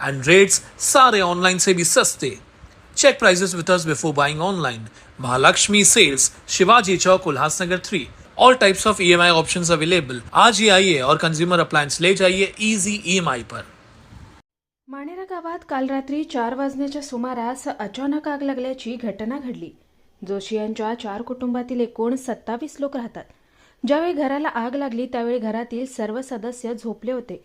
and rates sare online se bhi saste check prices with us before buying online. Mahalakshmi sales shivaji chowk ulhasnagar 3 all types of EMI options available आज ही आइए और consumer appliance ले जाइए easy EMI पर मानेरा गावात काल रात्री चार वाजण्याच्या सुमारास अचानक आग लागल्याची घटना घडली. जोशी यांच्या चार कुटुंबातील एकूण सत्तावीस लोक राहतात. ज्यावेळी घराला आग लागली त्यावेळी घरातील सर्व सदस्य झोपले होते.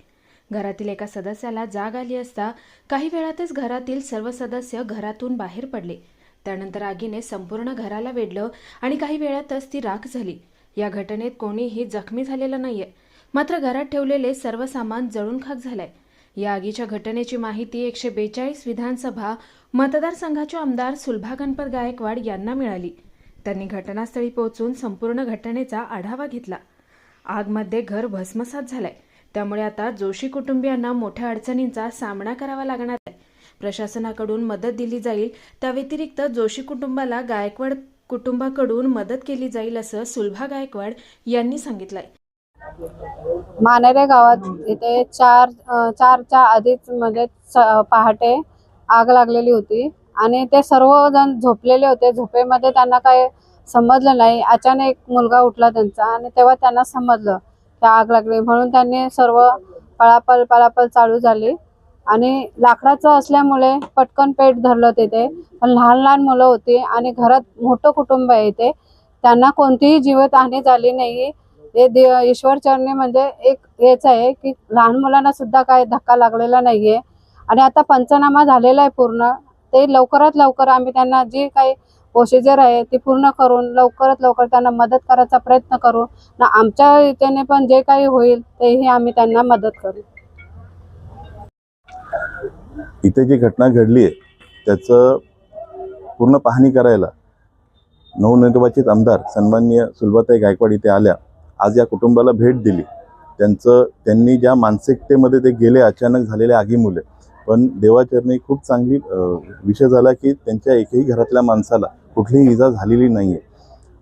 घरातील एका सदस्याला जाग आली असता काही वेळातच घरातील सर्व सदस्य घरातून बाहेर पडले. त्यानंतर आगीने संपूर्ण घराला वेढलं आणि काही वेळातच ती राख झाली. या घटनेत कोणीही जखमी झालेलं नाहीये. मात्र घरात ठेवलेले सर्व सामान जळून खाक झालंय. या आगीच्या घटनेची माहिती एकशे बेचाळीस विधानसभा मतदारसंघाचे आमदार सुलभा गणपत गायकवाड यांना मिळाली. त्यांनी घटनास्थळी पोहोचून संपूर्ण घटनेचा आढावा घेतला. आगमध्ये घर भस्मसात झालंय. त्यामुळे आता जोशी कुटुंबियांना मोठ्या अडचणींचा सामना करावा लागणार आहे. प्रशासनाकडून मदत दिली जाईल त्या व्यतिरिक्त जोशी कुटुंबाला गायकवाड कुटुंबाकडून मदत केली जाईल असं सुलभा गायकवाड यांनी सांगितलंय. मानेरे गावात इथे चार चारच्या आधीच म्हणजे पहाटे आग लागलेली होती आणि ते सर्वजण झोपलेले होते. झोपेमध्ये त्यांना काही समजलं नाही. अचानक एक मुलगा उठला त्यांचा आणि तेव्हा त्यांना समजलं त्या आग लागली. म्हणून त्यांनी सर्व पळापळ पळापळ चालू झाली. आणि लाकडाचं असल्यामुळे पटकन पेट धरलं तिथे. पण लहान लहान मुलं होती आणि घरात मोठं कुटुंब आहे इथे. त्यांना कोणतीही जीवितहानी झाली नाही. हे दे- ईश्वरचरणी म्हणजे एक हेच आहे की लहान मुलांना सुद्धा काय धक्का लागलेला नाहीये. आणि आता पंचनामा झालेला आहे पूर्ण. ते लवकरात लवकर आम्ही त्यांना जी काही प्रोसिजर आहे ती पूर्ण करून लवकरात लवकर त्यांना मदत करायचा प्रयत्न करू. ना आमच्या रीतीने पण जे काही होईल तेही आम्ही त्यांना मदत करू. इथे जी घटना घडली आहे त्याचं पूर्ण पाहणी करायला नवनिर्वाचित आमदार सन्माननीय सुलभाताई गायकवाड इथे आल्या. आज या कुटुंबाला भेट दिली. त्यांचं त्यांनी ज्या मानसिकतेमध्ये ते गेले अचानक झालेल्या आगीमुळे. पण देवाचरणी खूप चांगली विषय झाला की त्यांच्या एकही घरातल्या माणसाला कुठलीही इजा झालेली नाही आहे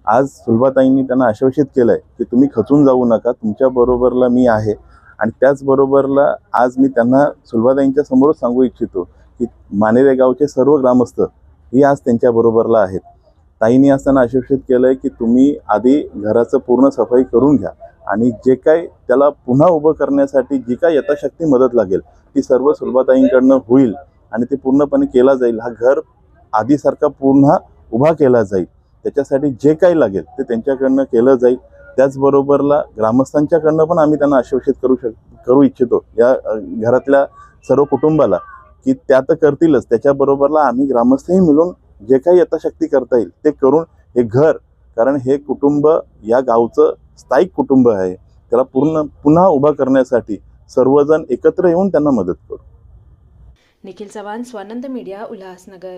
आज सुलभाताईंनी त्यांना आश्वासित केलं आहे की तुम्ही खचून जाऊ नका तुमच्या बरोबरला मी आहे आणि त्याचबरोबरला आज मी त्यांना सुलभाताईंच्या समोरच सांगू इच्छितो की मानेरे गावचे सर्व ग्रामस्थ ही आज त्यांच्या बरोबरला आहेत. ताईंनी आज त्यांना आश्वासित केलं आहे की तुम्ही आधी घराचं पूर्ण सफाई करून घ्या आणि जे काय त्याला पुन्हा उभं करण्यासाठी जी काय यथाशक्ती मदत लागेल ती सर्व सुलभाताईंकडनं होईल आणि ते पूर्णपणे केला जाईल. हा घर आधीसारखा पुन्हा उभा केला जाईल. त्याच्यासाठी जे काही लागेल ते त्यांच्याकडनं केलं जाईल. त्याचबरोबरला ग्रामस्थांच्याकडनं पण आम्ही त्यांना आश्वासित करू शक करू इच्छितो. या घरातल्या सर्व कुटुंबाला की त्या तर करतीलच. त्याच्याबरोबरला आम्ही ग्रामस्थही मिळून जे काही यथाशक्ती करता येईल ते करून हे घर कारण हे कुटुंब या गावचं स्थायिक कुटुंब आहे. त्याला पूर्ण पुन्हा उभा करण्यासाठी सर्वजण एकत्र येऊन त्यांना मदत करू. निखिल चव्हाण स्वानंद मीडिया उल्हासनगर.